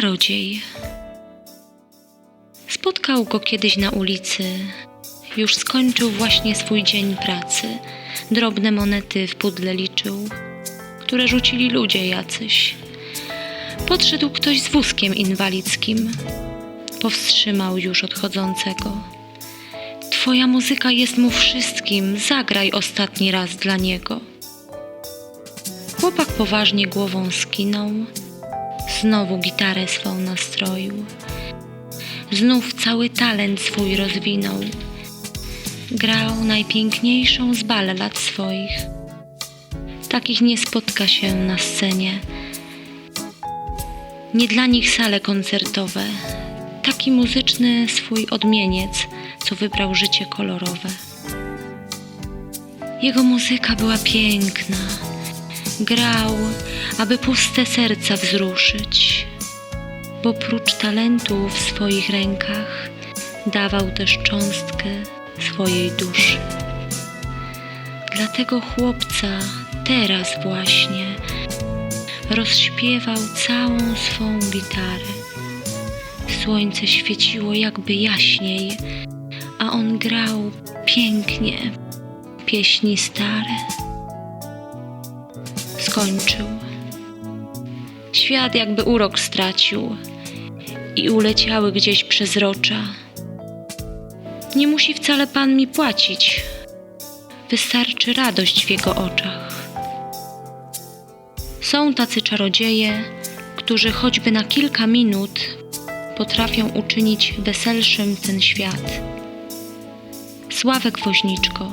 Czarodziej. Spotkał go kiedyś na ulicy. Już skończył właśnie swój dzień pracy. Drobne monety w pudle liczył, które rzucili ludzie jacyś. Podszedł ktoś z wózkiem inwalidzkim. Powstrzymał już odchodzącego. Twoja muzyka jest mu wszystkim, zagraj ostatni raz dla niego. Chłopak poważnie głową skinął, znowu gitarę swą nastroił. Znów cały talent swój rozwinął. Grał najpiękniejszą z ballad swoich. Takich nie spotka się na scenie. Nie dla nich sale koncertowe. Taki muzyczny swój odmieniec, co wybrał życie kolorowe. Jego muzyka była piękna. Grał, aby puste serca wzruszyć, bo prócz talentu w swoich rękach dawał też cząstkę swojej duszy. Dlatego chłopca teraz właśnie rozśpiewał całą swą gitarę. Słońce świeciło jakby jaśniej, a on grał pięknie pieśni stare. Skończył. Świat jakby urok stracił i uleciały gdzieś przezrocza. Nie musi wcale pan mi płacić, wystarczy radość w jego oczach. Są tacy czarodzieje, którzy choćby na kilka minut potrafią uczynić weselszym ten świat. Sławek Woźniczko,